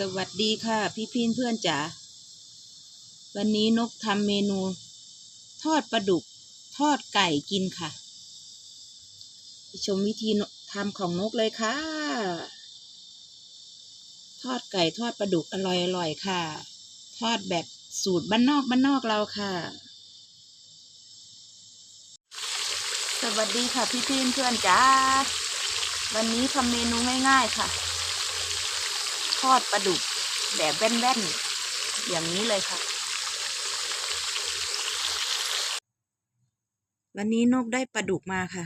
สวัสดีค่ะ พี่พี่เพื่อนจ๋าวันนี้นกทำเมนู ทอดปลาดุก ทอดไก่กินค่ะไปชมวิธีทำของนกเลยค่ะ ทอดไก่ทอดปลาดุกอร่อยๆค่ะ ทอดแบบสูตรบ้านนอกบ้านนอกเราค่ะ สวัสดีค่ะพี่พี่เพื่อนจ๋าวันนี้ทำเมนูง่าย ๆ ค่ะ อดปลาดุกแบบแว่นๆ อย่างนี้เลยค่ะ วันนี้นกได้ปลาดุกมาค่ะ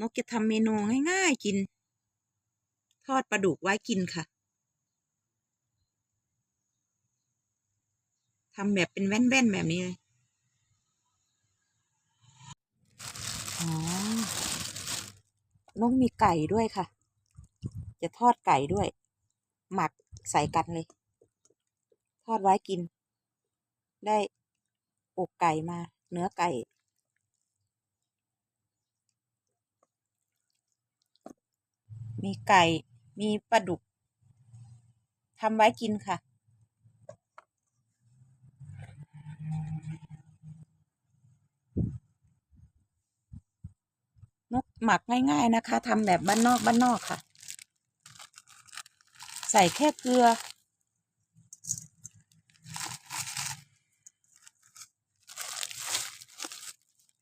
นกจะทำเมนูง่ายๆกิน ทอดปลาดุกไว้กินค่ะทำแบบเป็นแว่นๆ แบบนี้เลย อ๋อนกมีไก่ด้วยค่ะ จะทอดไก่ด้วย หมักใส่กันเลย ทอดไว้กิน ได้อกไก่มา เนื้อไก่ มีไก่ มีปลาดุกทำไว้กินค่ะ นกหมักง่าย ๆ นะคะทำแบบบ้านนอกบ้านนอกค่ะ ใส่แค่เกลือ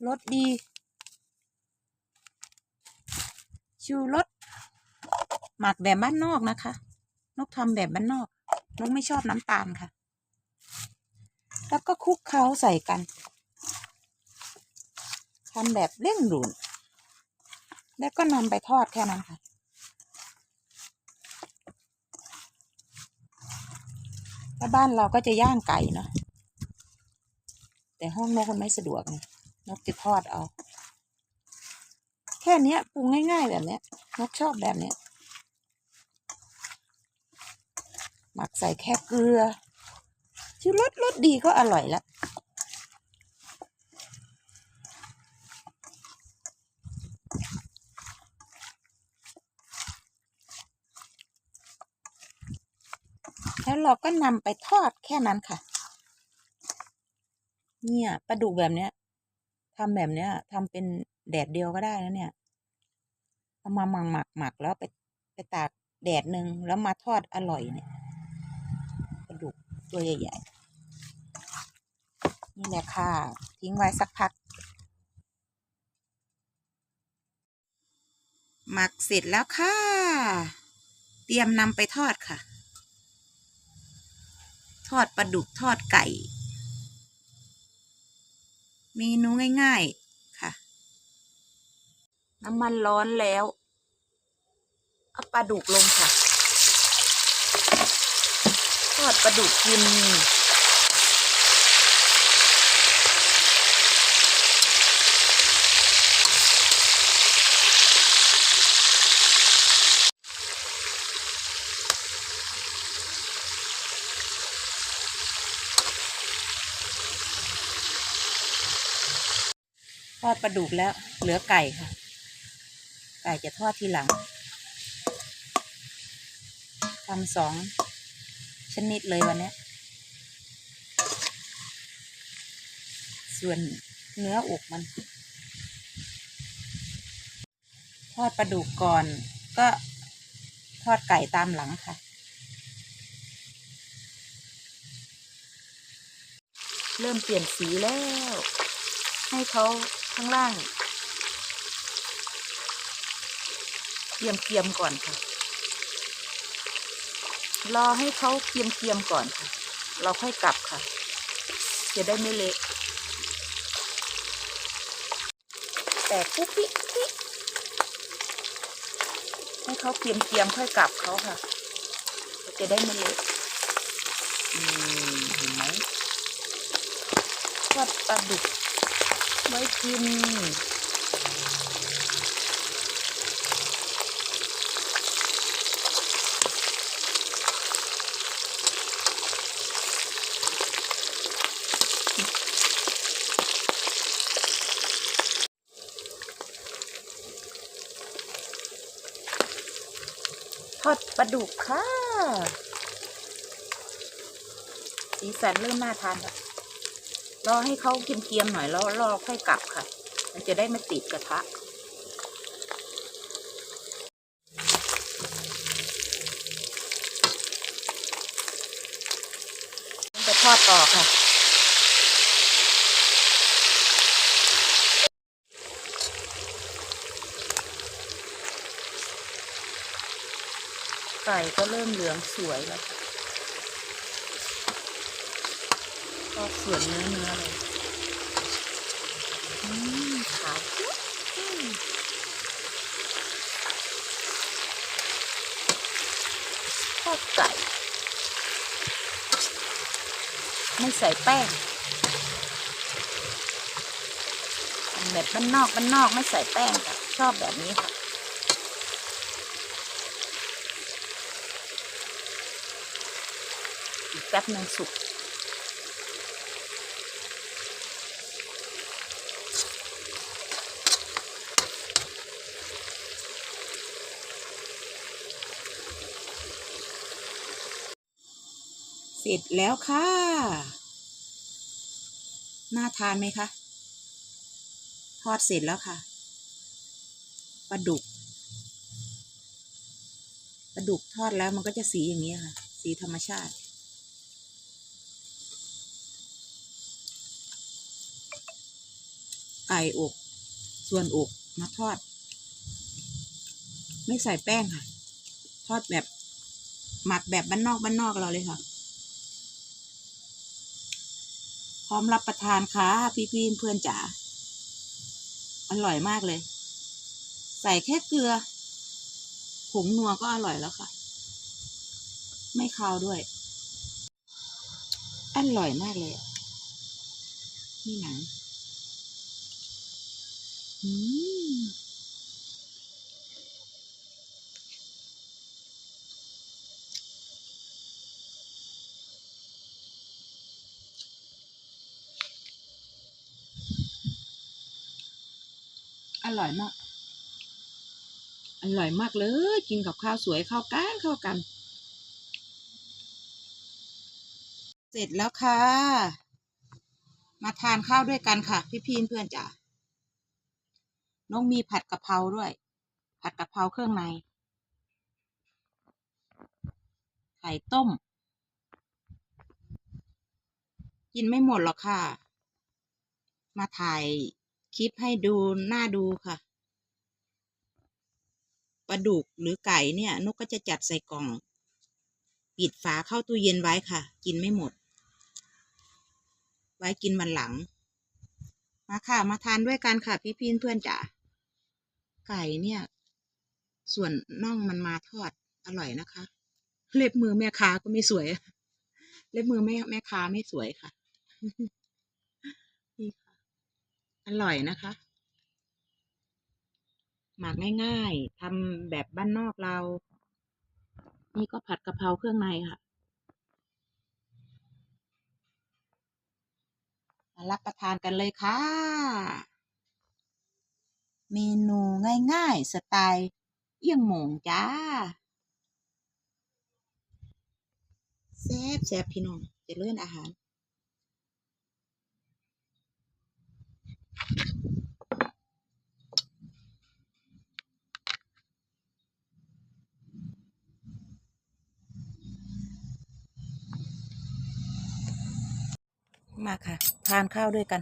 รสดี ชูรสหมักแบบบ้านนอกนะคะ นกทำแบบบ้านนอก นกไม่ชอบน้ำตาลค่ะ แล้วก็คลุกเคล้าใส่กันทำแบบเร่งด่วนแล้วก็นำไปทอดแค่นั้นค่ะ ถ้าบ้านเราก็จะย่างไก่เนาะแต่ห้องนกมันไม่สะดวกไงนกจะทอดเอา แค่นี้ปรุงง่าย ๆ แบบนี้นกชอบแบบนี้หมักใส่แค่เกลือชูรสรสดีก็อร่อยละ แล้วเราก็นำไปทอดแค่นั้นค่ะ เนี่ยปลาดุกแบบเนี้ยทำแบบเนี้ยทำเป็นแดดเดียวก็ได้นะเนี่ยเอามาหมักหมักหมักแล้วไปไปตากแดดหนึ่งแล้วมาทอดอร่อยเนี่ยปลาดุกตัวใหญ่ๆนี่แหละค่ะ ทิ้งไว้สักพัก หมักเสร็จแล้วค่ะ เตรียมนำไปทอดค่ะ ทอดปลาดุกทอดไก่ เมนูง่ายๆค่ะ น้ำมันร้อนแล้วเอาปลาดุกลงค่ะ ทอดปลาดุกกิน ทอดปลาดุกแล้วเหลือไก่ค่ะ ไก่จะทอดทีหลังทำสองชนิดเลยวันนี้ ส่วนเนื้ออกมัน ทอดปลาดุกก่อนก็ทอดไก่ตามหลังค่ะ เริ่มเปลี่ยนสีแล้ว ให้เขา ข้างล่างเกียมเกียมก่อนค่ะ รอให้เขาเกียมเกียมก่อนค่ะ เราค่อยกลับค่ะ จะได้ไม่เละแต่ปุ๊บปิ๊กให้เขาเกียมเกียมค่อยกลับเขาค่ะ จะได้ไม่เละอืมเห็นไหมทอดปลาดุก ไว้กินทอดปลาดุกค่ะ สีสันเริ่มน่าทานแล้ว รอให้เขาเคียมๆหน่อยแล้วรอค่อยกลับค่ะ มันจะได้ไม่ติดกระทะไปทอดต่อค่ะไก่ก็เริ่มเหลืองสวยแล้วค่ะท อดส่วนเนื้อเนื้อเลยอืมขาวจุ๊บอืมทอดไก่ ไม่ใส่แป้งแบบบ้านนอกบ้านนอกไม่ใส่แป้งค่ะ ชอบแบบนี้ค่ะอีกแป๊บนึ่งสุก ร็จแล้วค่ะ น่าทานไหมคะ ทอดเสร็จแล้วค่ะ ปลาดุก ปลาดุกทอดแล้วมันก็จะสีอย่างนี้ค่ะ สีธรรมชาติ ไก่อก ส่วนอกมาทอด ไม่ใส่แป้งค่ะ ทอดแบบหมักแบบบ้านนอกบ้านนอกเราเลยค่ะ พ ร้อมรับประทานค่ะพี่พี่เพื่อนจ๋าอร่อยมากเลย ใส่แค่เกลือผงนัวก็อร่อยแล้วค่ะ ไม่คาวด้วย อร่อยมากเลยนี่หนัง อืม ร่อยมาก อร่อยมากเลย กินกับข้าวสวยเข้ากันเข้ากัน เสร็จแล้วค่ะ มาทานข้าวด้วยกันค่ะ พี่พีนเพื่อนจ๋า น้องมีผัดกะเพราด้วย ผัดกะเพราเครื่องใน ไข่ต้ม กินไม่หมดหรอกค่ะ มาถ่าย คลิปให้ดูน่าดูค่ะปลาดุกหรือไก่เนี่ย นกก็จะจัดใส่กล่อง ปิดฝาเข้าตู้เย็นไว้ค่ะ กินไม่หมด ไว้กินวันหลัง มาค่ะ มาทานด้วยกันค่ะ พี่พีนเพื่อนจ๋าไก่เนี่ย ส่วนน่องมันมาทอดอร่อยนะคะ เล็บมือแม่ค้าก็ไม่สวย เล็บมือแม่แม่ค้าไม่สวยค่ะนี่ค่ะ อร่อยนะคะ หมักง่ายๆทำแบบบ้านนอกเรา นี่ก็ผัดกะเพราเครื่องในค่ะมารับประทานกันเลยค่ะ เมนูง่ายๆ สไตล์เอี่ยงหมงจ้าแซ่บแซ่บพี่น้องเจะเลื่อนอาหาร มาค่ะ ทานข้าวด้วยกัน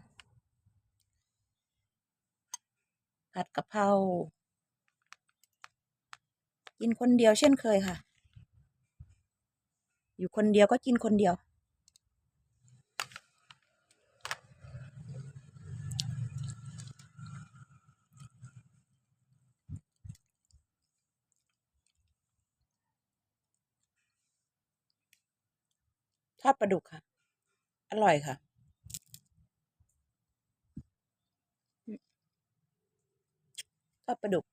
ผัดกะเพรากินคนเดียวเช่นเคยค่ะ อยู่คนเดียวก็กินคนเดียว ปลาดุกค่ะ อร่อยค่ะ ทอดปลาดุก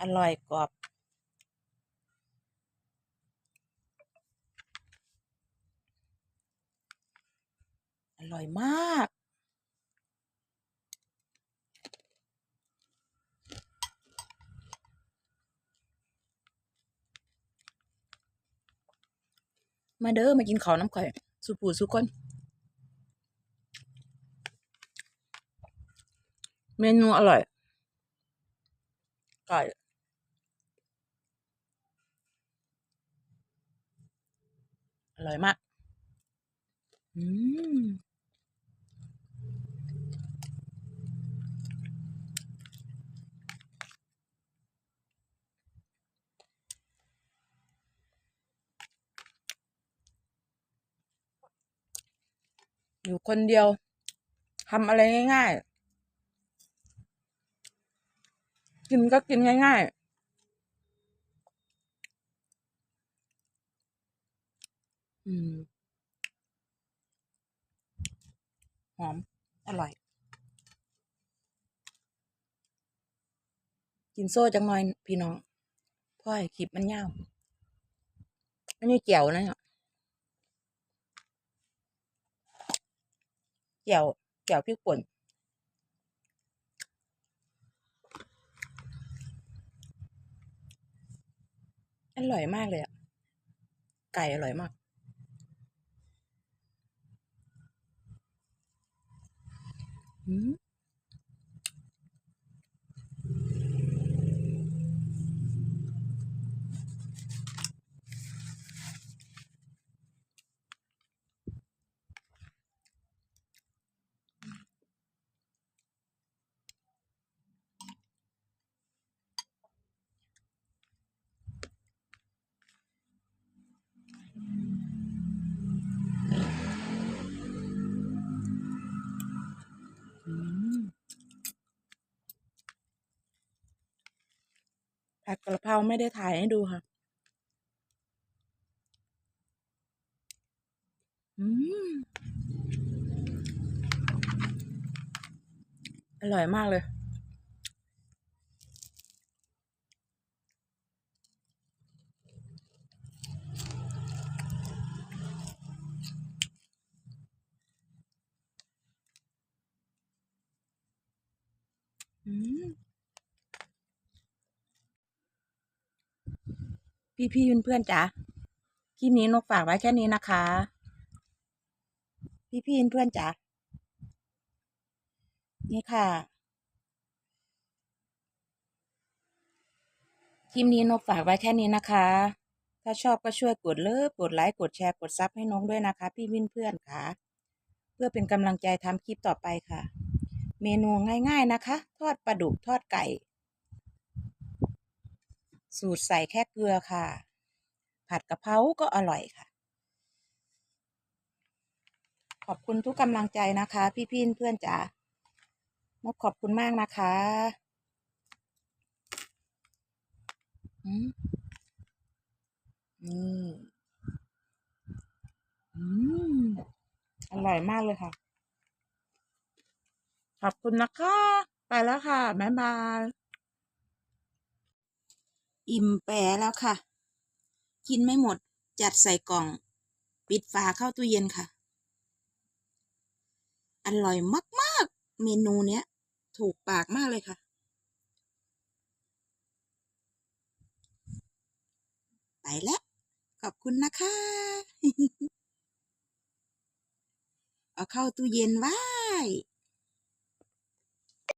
อร่อยกรอบอร่อยมาก มาเด้อมากินข้าวน้ำข่อยสุปูสุคนเมนูอร่อยไก่อร่อยมาก อืม อยู่คนเดียวทำอะไรง่าย ๆ กินก็กินง่าย ๆอืม หอม อร่อย กินโซ่จังหน่อยพี่น้องพ่อยคลิปมันยาวอันนี้เจียวนะเนี่ย เกี่ยวเกี่ยวพริกป่นอร่อยมากเลยอะไก่อร่อยมาก อืม อืมผัดกระเพราไม่ได้ถ่ายให้ดูค่ะ อืม อร่อยมากเลย อืม พี่พี่เพื่อนๆจ๋าคลิปนี้นกฝากไว้แค่นี้นะคะ พี่พี่เพื่อนๆจ๋านี่ค่ะคลิปนี้นกฝากไว้แค่นี้นะคะ ถ้าชอบก็ช่วยกดเลิฟกดไลค์กดแชร์กดซับให้น้องด้วยนะคะ พี่วินเพื่อนค่ะ เพื่อเป็นกำลังใจทำคลิปต่อไปค่ะ เมนูง่าย ๆนะคะ ทอดปลาดุกทอดไก่ สูตรใส่แค่เกลือค่ะ ผัดกะเพราก็อร่อยค่ะ ขอบคุณทุกกำลังใจนะคะ พี่พี่เพื่อนจ๋านกขอบคุณมากนะคะอืมนี่อืมอร่อยมากเลยค่ะ ขอบคุณนะคะ ไปแล้วค่ะ บ๊ายบาย อิ่มแปรแล้วค่ะ กินไม่หมดจัดใส่กล่อง ปิดฝาเข้าตู้เย็นค่ะ อร่อยมาก ๆ เมนูเนี้ย ถูกปากมากเลยค่ะไปแล้ว ขอบคุณนะคะ เอาเข้าตู้เย็นไว้